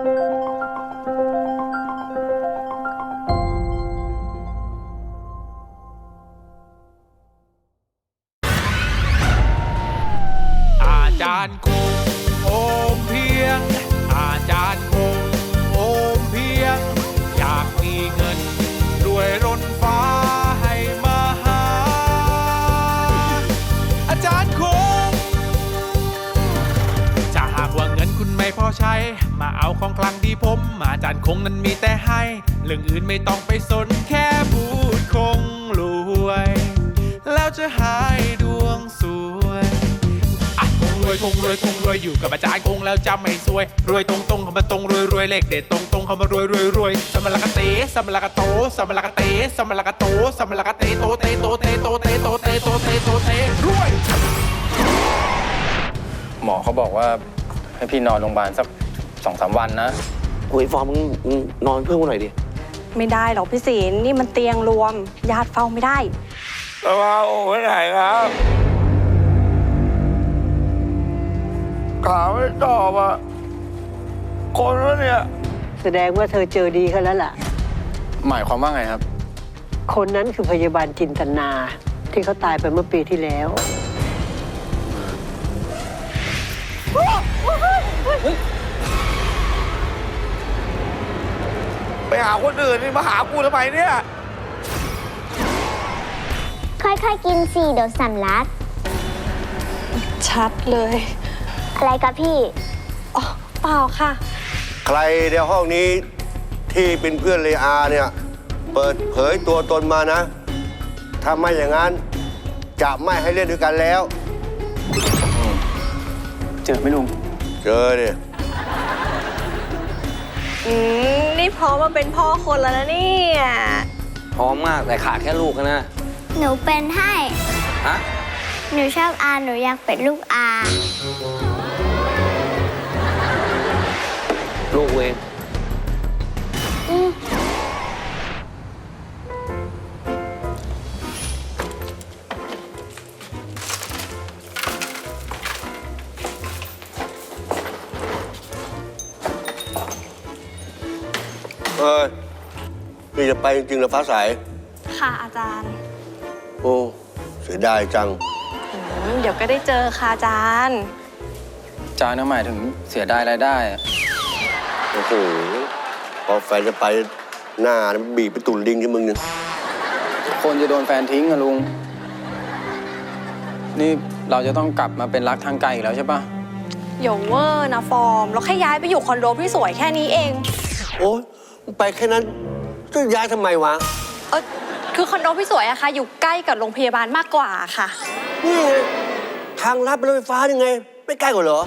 อาจารย์คงโอมเพียง อาจารย์คงโอมเพียง อยากมีเงินรวยล้นฟ้าให้มาหา อาจารย์คง คุณไม่พอใช้ มาเอาของคลังดีผมอาจารย์คงนั้นมีแต่ให้ เรื่องอื่นไม่ต้องไปสนแค่พูดคงรวย แล้วจะหายดวงสวยอะคงรวยคงรวยคงรวยอยู่กับอาจารย์คงแล้วจะไม่ซวย รวยตรงตรงเขามาตรงรวยรวยเลขเด็ดตรงตรงเขามารวยรวยรวยสมมลกะเตสมมลกะโตสมมลกะเตสมมลกะโตสมมลกะเตโตเตโตเตโตเตโตเตโตเตโตเตรวยหมอเขาบอกว่า ให้พี่นอนโรงพยาบาลสักสองสามวันนะโอ้ยฟอร์มมึงมึงนอนเพิ่มกูหน่อยดิไม่ได้หรอกพี่ศิลป์นี่มันเตียงรวมญาติเฝ้าไม่ได้แล้วว่าโอ้ไปไหนครับถามไม่ตอบอะคนวะเนี่ย แสดงว่าเธอเจอดีเขาแล้วล่ะ หมายความว่าไงครับ คนนั้นคือพยาบาลจินตนาที่เขาตายไปเมื่อปีที่แล้ว ไปหาคนอื่นนี่มาหากูทำไมเนี่ย ค่อยๆกินสิเดี๋ยวสำลัก ชัดเลย อะไรกับพี่ อ๋อ เปล่าค่ะ ใครในห้องนี้ที่เป็นเพื่อนเลอาเนี่ย เปิดเผยตัวตนมานะถ้าไม่อย่างนั้น จะไม่ให้เล่นด้วยกันแล้ว เจอไหมลุง เจอเนี่ย อืมนี่พร้อมมาเป็นพ่อคนแล้วนะเนี่ยพร้อมมากแต่ขาดแค่ลูกนะ หนูเป็นให้ ฮะ หนูชอบอา หนูอยากเป็นลูกอา ลูกเอง เออนี่จะไปจริงๆเหรอฟ้าใสค่ะอาจารย์โอ้เสียดายจัง อืมเดี๋ยวก็ได้เจอค่ะอาจารย์ จานนะหมายถึงเสียดายรายได้อะโอ้โหพอแฟนจะไปหน้านะบีบไปตุ่นลิงที่มึงเนี่ยคนจะโดนแฟนทิ้งอะลุง นี่เราจะต้องกลับมาเป็นรักทางไกลอีกแล้วใช่ปะอย่าเวอร์นะฟอร์ม เราแค่ย้ายไปอยู่คอนโดพี่สวยแค่นี้เอง โอ้ยมึง ไปแค่นั้นจะย้ายทำไมวะ เออคือคอนโดพี่สวยอะค่ะ อยู่ใกล้กับโรงพยาบาลมากกว่าค่ะ นี่ไงทางลัดรถไฟฟ้ายังไง ไม่ใกล้กว่าเหรอ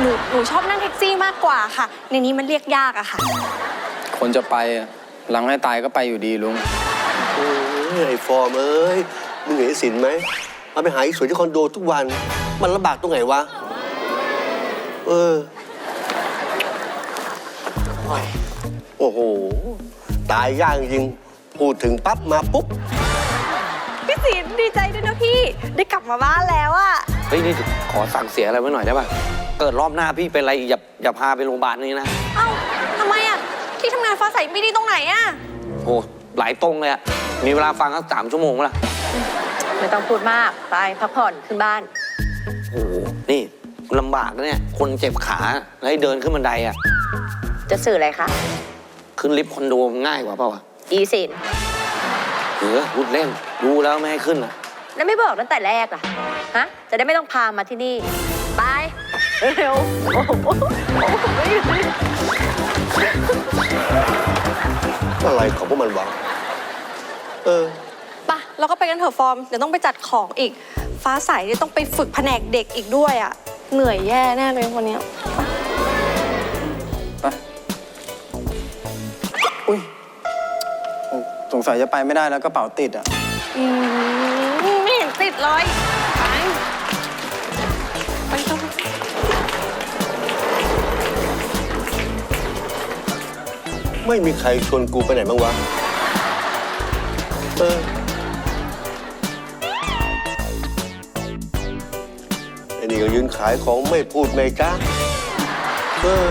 หนูหนูชอบนั่งแท็กซี่มากกว่าค่ะ ในนี้มันเรียกยากอะค่ะ คนจะไปอะหลังให้ตายก็ไปอยู่ดีลุง โอ้ยไอ้ฟอร์มเอ้ยมึงเห็นไอ้สินไหมมันไปหาไอ้สวยที่คอนโดทุกวัน มันลำบากตรงไหนวะ เออโอ้ย โอ้โห ตายยากจริง พูดถึงปั๊บมาปุ๊บ พี่ศิลป์ดีใจด้วยนะพี่ ได้กลับมาบ้านแล้วอะเฮ้ยนี่ขอสั่งเสียอะไรไว้หน่อยได้ป่ะ เกิดรอบหน้าพี่เป็นอะไรอีกอย่าอย่าพาไปโรงพยาบาลนี่นะ เอ้าทำไมอะที่ทำงานฟ้าใสไม่ดีตรงไหนอะโอ้หลายตรงเลยอะมีเวลาฟังสักสามชั่วโมงไหมล่ะไม่ต้องพูดมาก ไปพักผ่อนขึ้นบ้าน โอ้โหนี่ลำบากนะเนี่ย คนเจ็บขาแล้วให้เดินขึ้นบันไดอะจะสื่ออะไรคะ ขึ้นลิฟต์คอนโดมันง่ายกว่าเปล่าวะอีสินเออพูดเล่นรู้แล้วไม่ให้ขึ้นอะแล้วไม่บอกตั้งแต่แรกล่ะ ฮะ จะได้ไม่ต้องพามาที่นี่ ไป เร็วโอ้โหโอ้โหไม่อยู่นี่อะไรของพวกมันวะเออ ปะเราก็ไปกันเถอะฟอร์ม เดี๋ยวต้องไปจัดของอีก ฟ้าใสเนี่ยต้องไปฝึกแผนกเด็กอีกด้วยอะเหนื่อยแย่แน่เลยวันเนี้ยไป งสัยจะไปไม่ได้แล้วกระเป๋าติดอะ อืมไม่เห็นติดเลยไปไปต้องไม่มีใครชวนกูไปไหนบ้างวะ เออ ไอ้นี่ก็ยืนขายของไม่พูดไม่จ้าเออ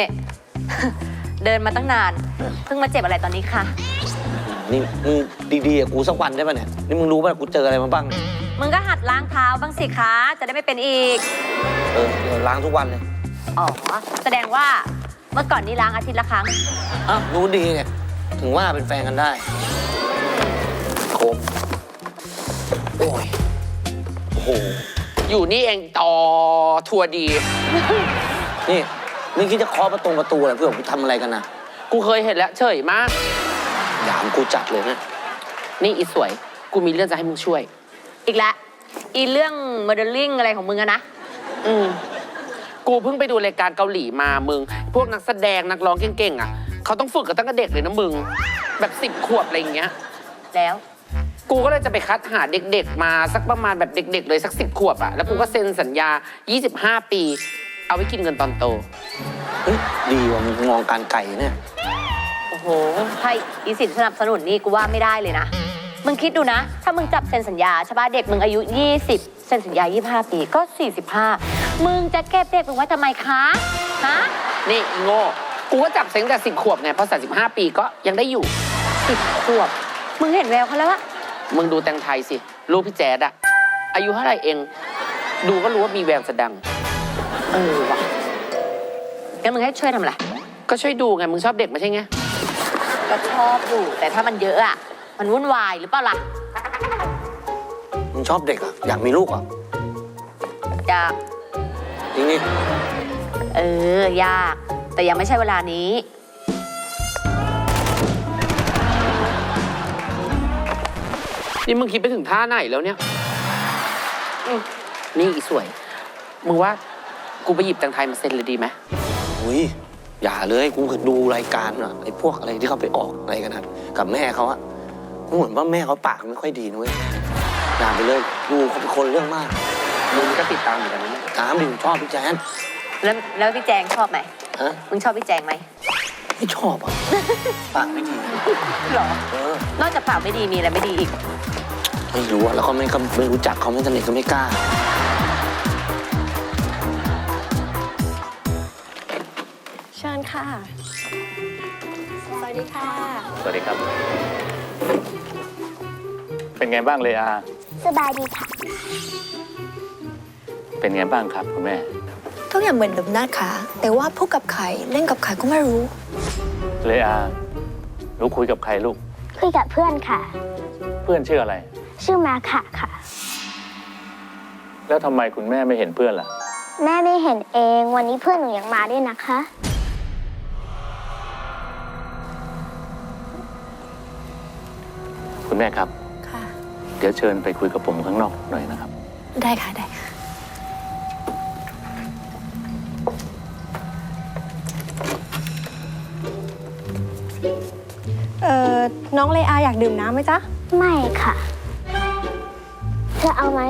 นี่ เดินมาตั้งนาน เพิ่งมาเจ็บอะไรตอนนี้คะนี่มึงดีๆกับกูสักวันได้ป่ะเนี่ย นี่มึงรู้ป่ะกูเจออะไรมาบ้าง มึงก็หัดล้างเท้าบ้างสิคะ จะได้ไม่เป็นอีก เออเดี๋ยวล้างทุกวันเลยอ๋อ แสดงว่าเมื่อก่อนนี่ล้างอาทิตย์ละครั้ง อ้าวรู้ดีเนี่ย ถึงว่าเป็นแฟนกันได้โคมโอ้ย โอ้โห อยู่นี่เองต่อทัวร์ดี นี่ มึงคิดจะเคาะประตูประตูอะไรเพื่อกูทำอะไรกันนะกูเคยเห็นแล้วเฉยมาก หยามกูจัดเลยนะ นี่อีสวย กูมีเรื่องจะให้มึงช่วย อีกแล้วอีเรื่องโมเดลลิ่งอะไรของมึงอะนะ อืม กูเพิ่งไปดูรายการเกาหลีมามึง พวกนักแสดงนักร้องเก่งๆอะ เขาต้องฝึกกันตั้งแต่เด็กเลยนะมึง แบบสิบขวบอะไรอย่างเงี้ย แล้ว กูก็เลยจะไปคัดหาเด็ก ๆ มาสักประมาณแบบเด็ก ๆ เลยสักสิบขวบอะแล้วกูก็เซ็นสัญญา 25 ปี เอาไว้กินเงินตอนโต เฮ้ยดีว่ะมึงมองการไก่เนี่ย โอ้โหให้อีสินสนับสนุนนี่กูว่าไม่ได้เลยนะ มึงคิดดูนะ ถ้ามึงจับเซ็นสัญญาใช่ป่ะเด็กมึงอายุ 20 เซ็นสัญญา 25 ปีก็ 45 มึงจะเก็บเด็กมึงไว้ทำไมคะฮะนี่อีโง่ กูก็จับเซ็งแต่สิบขวบไงพอสามสิบห้าปีก็ยังได้อยู่ สิบขวบ มึงเห็นแววเขาแล้วอะมึงดูแตงไทยสิ ลูกพี่แจ๊ดอะอายุเท่าไหร่เอง ดูก็รู้ว่ามีแววจะดัง เออว่ะงั้นมึงให้ช่วยทำอะไรก็ช่วยดูไง มึงชอบเด็กไม่ใช่ไง ก็ชอบอยู่แต่ถ้ามันเยอะอะมันวุ่นวายหรือเปล่าล่ะมึงชอบเด็กอะ อยากมีลูกอะอยากจริงนี่เออ ยาก แต่ยังไม่ใช่เวลานี้ นี่มึงคิดไปถึงท่าไหนแล้วเนี่ยอืมนี่อีสวย มึงว่า กูไปหยิบแตงไทยมาเซ็นเลยดีไหมอุ้ยอย่าเลยกูเคยดูรายการอะไอ้พวกอะไรที่เขาไปออกอะไรกันนะกับแม่เขาอะเหมือนว่าแม่เขาปากไม่ค่อยดีนะเว้ยอย่าไปเลยดูเขาเป็นคนเรื่องมากมึงก็ติดตามอยู่กันนะเนี่ยตามดิผมชอบพี่แจ๊นแล้วแล้วพี่แจงชอบไหมฮะมึงชอบพี่แจงไหมไม่ชอบอะปากไม่ดีหรอ เออนอกจากปากไม่ดีมีอะไรไม่ดีอีก ไม่รู้อะแล้วเขาไม่ก็ไม่รู้จักเขาไม่สนิทก็ไม่กล้า ค่ะ สวัสดีค่ะ สวัสดีครับ เป็นไงบ้างเลยอา สบายดีค่ะ เป็นไงบ้างครับคุณแม่ ทุกอย่างเหมือนเดิมนะคะแต่ว่าพูดกับใครเล่นกับใครก็ไม่รู้ เลยอาหนูคุยกับใครลูก คุยกับเพื่อนค่ะ เพื่อนชื่ออะไร ชื่อมาค่ะค่ะ แล้วทำไมคุณแม่ไม่เห็นเพื่อนล่ะ แม่ไม่เห็นเอง วันนี้เพื่อนหนูยังมาด้วยนะคะ แม่ครับ ค่ะ เดี๋ยวเชิญไปคุยกับผมข้างนอกหน่อยนะครับ ได้ค่ะ ได้ค่ะ เอ่อ น้องเลอาอยากดื่มน้ำไหมจ๊ะ ไม่ค่ะ เธอเอาไหม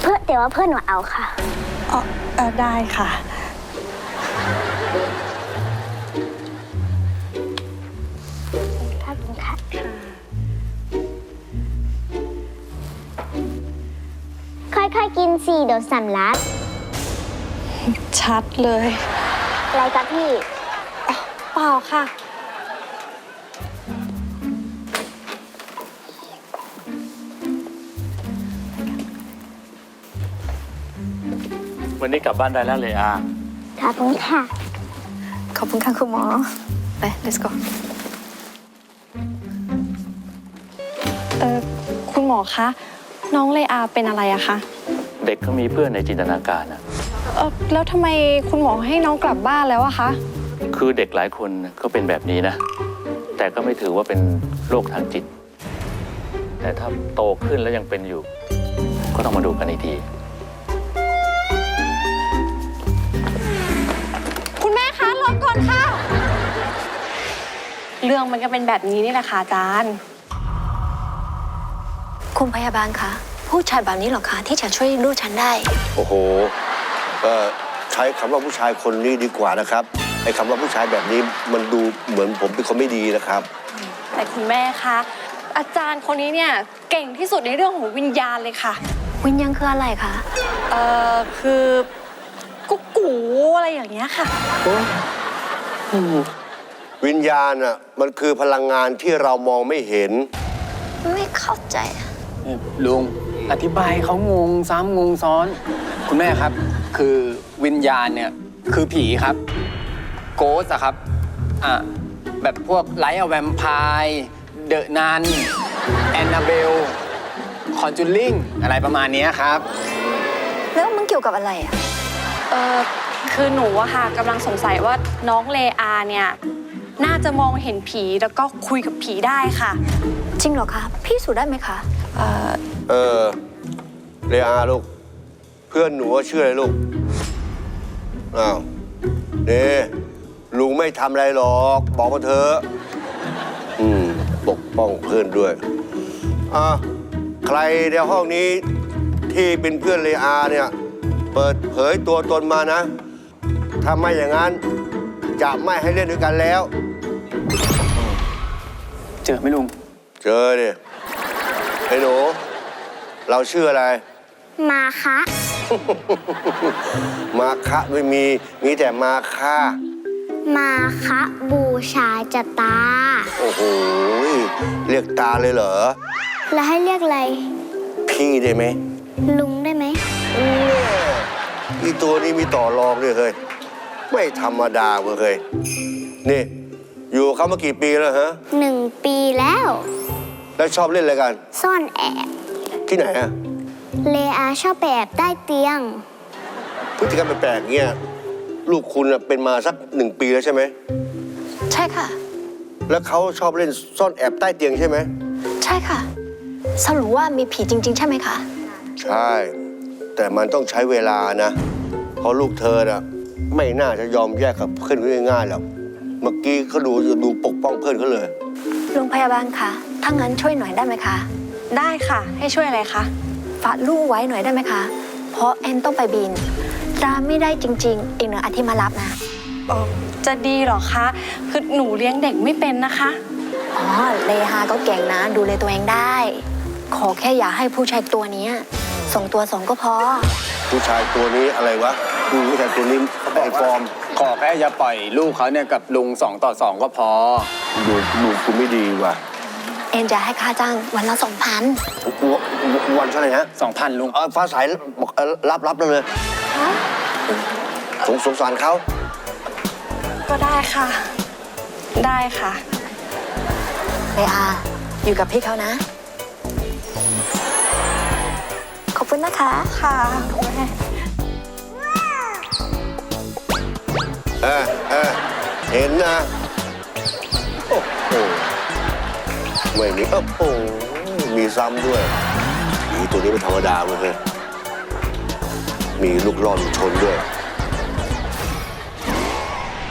เพื่อนแต่ว่าเพื่อนหนูเอาค่ะอ๋อเออได้ค่ะ กินสิเดี๋ยวสำลักชัดเลย อะไรกับพี่ เปล่าค่ะ วันนี้กลับบ้านได้แล้วเลยอาขอบคุณค่ะ ขอบคุณค่ะคุณหมอ ไป let's go เออคุณหมอคะ น้องเลอาเป็นอะไรอะคะ เด็กเขามีเพื่อนในจินตนาการนะเออแล้วทำไมคุณหมอให้น้องกลับบ้านแล้วอะคะ คือเด็กหลายคนก็เป็นแบบนี้นะ แต่ก็ไม่ถือว่าเป็นโรคทางจิต แต่ถ้าโตขึ้นแล้วยังเป็นอยู่ ก็ต้องมาดูกันอีกที คุณแม่คะรอก่อนค่ะ เรื่องมันก็เป็นแบบนี้นี่แหละค่ะอาจารย์ คุณพยาบาลคะ ผู้ชายแบบนี้เหรอคะที่จะช่วยลูกฉันได้ โอ้โหเออใช้คำว่าผู้ชายคนนี้ดีกว่านะครับไอ้คำว่าผู้ชายแบบนี้มันดูเหมือนผมเป็นคนไม่ดีนะครับ แต่คุณแม่คะ อาจารย์คนนี้เนี่ยเก่งที่สุดในเรื่องของวิญญาณเลยค่ะ วิญญาณคืออะไรคะ เอ่อคือกูกูถูอะไรอย่างเงี้ยค่ะ วิญญาณอะมันคือพลังงานที่เรามองไม่เห็น ไม่เข้าใจอะลุง อธิบายเขางงซ้ำงงซ้อน คุณแม่ครับ คือวิญญาณเนี่ย คือผีครับ โกสอะครับ อะ แบบพวกไลท์อแวมพายเดอะนันแอนนาเบล คอนจูลิงอะไรประมาณเนี้ยครับ แล้วมันเกี่ยวกับอะไรอะเออคือหนูอะค่ะกำลังสงสัยว่าน้องเลอาเนี่ย น่าจะมองเห็นผีแล้วก็คุยกับผีได้ค่ะ จริงเหรอคะ พี่สูจน์ได้ไหมคะเออเออเรอาลูก เพื่อนหนูว่าชื่ออะไรลูก อ้าวนี่ลุงไม่ทำอะไรหรอก บอกมาเถอะอืมปกป้องเพื่อนด้วยอะใครในห้องนี้ที่เป็นเพื่อนเรอาเนี่ย เปิดเผยตัวตนมานะ ถ้าไม่อย่างนั้น จะไม่ให้เล่นด้วยกันแล้ว เจอไหมลุง เจอดิไอ้หนู เราชื่ออะไร มาคะมาคะไม่มี มีแต่มาค่ามาคะบูชาจตา โอ้โหเรียกตาเลยเหรอ แล้วให้เรียกอะไร พี่ได้ไหมลุงได้ไหมอีตัวนี้มีต่อรองด้วยเฮ้ยไม่ธรรมดาเว้ยเฮ้ยนี่ อยู่กับเขามากี่ปีแล้วฮะหนึ่งปีแล้ว แล้วชอบเล่นอะไรกัน ซ่อนแอบ ที่ไหนอะเลอาชอบไปแอบใต้เตียง พฤติกรรมแปลกๆเงี้ยลูกคุณน่ะเป็นมาสักหนึ่งปีแล้วใช่ไหม ใช่ค่ะ แล้วเขาชอบเล่นซ่อนแอบใต้เตียงใช่ไหม ใช่ค่ะ สรุปว่ามีผีจริง ๆ ใช่ไหมคะใช่ แต่มันต้องใช้เวลานะ เพราะลูกเธอน่ะไม่น่าจะยอมแยกกับเพื่อนง่ายๆหรอก เมื่อกี้เขาดูดูปกป้องเพื่อนเขาเลย โรงพยาบาลคะ ถ้างั้นช่วยหน่อยได้ไหมคะ ได้ค่ะ ให้ช่วยอะไรคะ ฝากลูกไว้หน่อยได้ไหมคะ เพราะแอนต้องไปบินตามไม่ได้จริงๆ อีกหนึ่งอาทิตย์มารับนะเออจะดีเหรอคะ คือหนูเลี้ยงเด็กไม่เป็นนะคะ อ๋อ เลฮาก็เก่งนะ ดูแลตัวเองได้ ขอแค่อย่าให้ผู้ชายตัวเนี้ยส่งตัวสองก็พอ ผู้ชายตัวนี้อะไรวะอืมผู้ชายตัวนี้ไอ้ฟอร์มขอแค่อย่าปล่อยลูกเขาเนี่ยกับลุงสองต่อสองก็พอ ดูดูคุณไม่ดีว่ะ เอ็นจะให้ค่าจ้างวันละสองพันววันเท่าไหร่นะสองพันลุงเออฟ้าใสบอกเออรับรับเลยสงสงสารเขาก็ได้ค่ะ ได้ค่ะเลอาอยู่กับพี่เขานะ ขอบคุณนะคะค่ะแม่เออเออเห็นนะโอ้โห ไม่มีโอ้โหมีซ้ำด้วยมีตัวนี้ไม่ธรรมดาเลยมีลูกล่อนชนด้วย